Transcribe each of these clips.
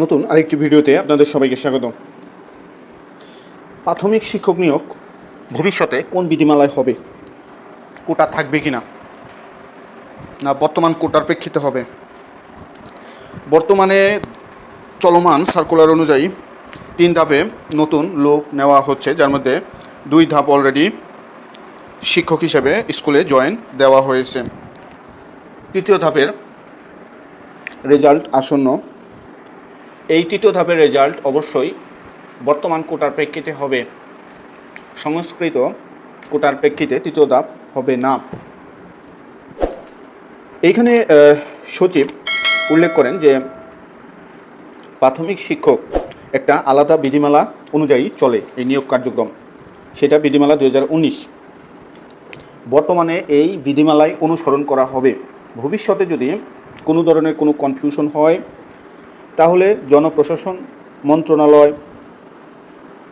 নতুন আরেকটি ভিডিওতে আপনাদের সবাইকে স্বাগত প্রাথমিক শিক্ষক নিয়োগ ভবিষ্যতে কোন বিধিমালায় হবে? কোটা থাকবে কি না না বর্তমান কোটার প্রেক্ষিতে হবে। বর্তমানে চলমান সার্কুলার অনুযায়ী তিন ধাপে নতুন লোক নেওয়া হচ্ছে, যার মধ্যে দুই ধাপ অলরেডি শিক্ষক হিসেবে স্কুলে জয়েন দেওয়া হয়েছে। তৃতীয় ধাপের রেজাল্ট আসন্ন এই তৃতীয় ধাপের রেজাল্ট অবশ্যই বর্তমান কোটার প্রেক্ষিতে হবে। সংস্কৃত কোটার প্রেক্ষিতে তৃতীয় ধাপ হবে না। এইখানে সচিব উল্লেখ করেন যে প্রাথমিক শিক্ষক একটা আলাদা বিধিমালা অনুযায়ী চলে এই নিয়োগ কার্যক্রম। সেটা বিধিমালা দু হাজার উনিশ। বর্তমানে এই বিধিমালায় অনুসরণ করা হবে। ভবিষ্যতে যদি কোনো ধরনের কোনো কনফিউশন হয় তাহলে জনপ্রশাসন, মন্ত্রণালয়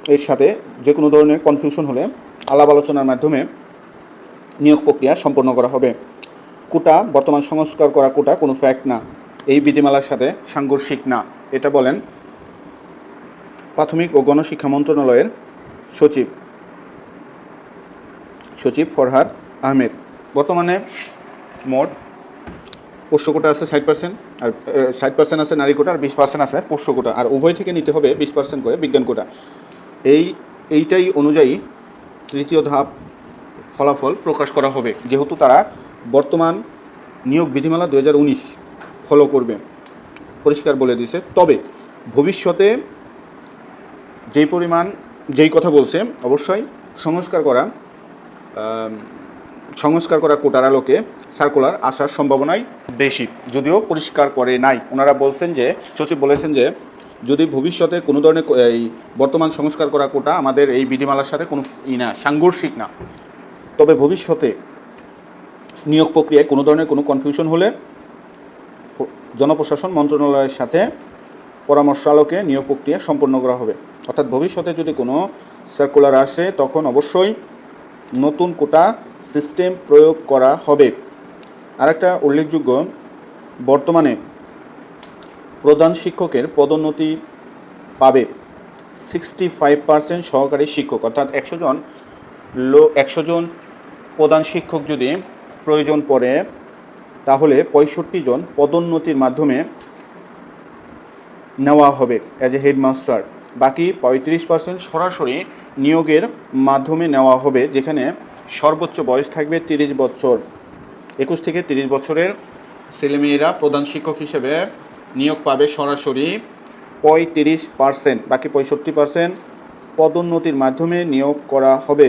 এর সাথে যে কোনো ধরনের কনফিউশন হলে আলাপ আলোচনার মাধ্যমে নিয়োগ প্রক্রিয়া সম্পন্ন করা হবে। কোটা, বর্তমান সংস্কার করা কোটা কোনো ফ্যাক্ট না। এই বিধিমালার সাথে সাংঘর্ষিক না। এটা বলেন প্রাথমিক ও গণশিক্ষা মন্ত্রণালয়ের সচিব। সচিব ফরহাদ আহমেদ। বর্তমানে মোট পোষ্য কোটা আছে ষাট পার্সেন্ট আর ষাট পার্সেন্ট আছে নারী কোটা আর বিশ পার্সেন্ট আছে পোষ্য কোটা আর উভয় থেকে নিতে হবে বিশ পার্সেন্ট করে বিজ্ঞান কোটা এই, এইটাই অনুযায়ী তৃতীয় ধাপ ফলাফল প্রকাশ করা হবে। যেহেতু তারা বর্তমান নিয়োগ বিধিমালা দু হাজার উনিশ ফলো করবে, পরিষ্কার বলে দিছে তবে ভবিষ্যতে যেই পরিমাণ, যেই কথা বলছে, অবশ্যই সংস্কার করা সংস্কার করা কোটার আলোকে সার্কুলার আসার সম্ভাবনাই বেশি। যদিও পরিষ্কার করে নাই। ওনারা বলছেন যে, সচিব বলেছেন যে, যদি ভবিষ্যতে কোনো ধরনের এই বর্তমান সংস্কার করা কোটা আমাদের এই বিধিমালার সাথে কোনো ই না, সাংঘর্ষিক না। তবে ভবিষ্যতে নিয়োগ প্রক্রিয়ায় কোনো ধরনের কোনো কনফিউশন হলে জনপ্রশাসন মন্ত্রণালয়ের সাথে পরামর্শ আলোকে নিয়োগ প্রক্রিয়া সম্পন্ন করা হবে। অর্থাৎ ভবিষ্যতে যদি কোনো সার্কুলার আসে, তখন অবশ্যই নতুন কোটা সিস্টেম প্রয়োগ করা হবে। আরেকটা উল্লেখযোগ্য, বর্তমানে প্রধান শিক্ষকের পদোন্নতি পাবে সিক্সটি ফাইভ পার্সেন্ট সহকারী শিক্ষক, অর্থাৎ একশো জন লো, একশো জন প্রধান শিক্ষক যদি প্রয়োজন পড়ে, তাহলে পঁয়ষট্টি জন পদোন্নতির মাধ্যমে নেওয়া হবে অ্যাজ এ হেডমাস্টার বাকি পঁয়ত্রিশ পার্সেন্ট সরাসরি নিয়োগের মাধ্যমে নেওয়া হবে, যেখানে সর্বোচ্চ বয়স থাকবে তিরিশ বছর। একুশ থেকে তিরিশ বছরের ছেলেমেয়েরা প্রধান শিক্ষক হিসেবে নিয়োগ পাবে সরাসরি পঁয়ত্রিশ পার্সেন্ট বাকি পঁয়ষট্টি পার্সেন্ট পদোন্নতির মাধ্যমে নিয়োগ করা হবে।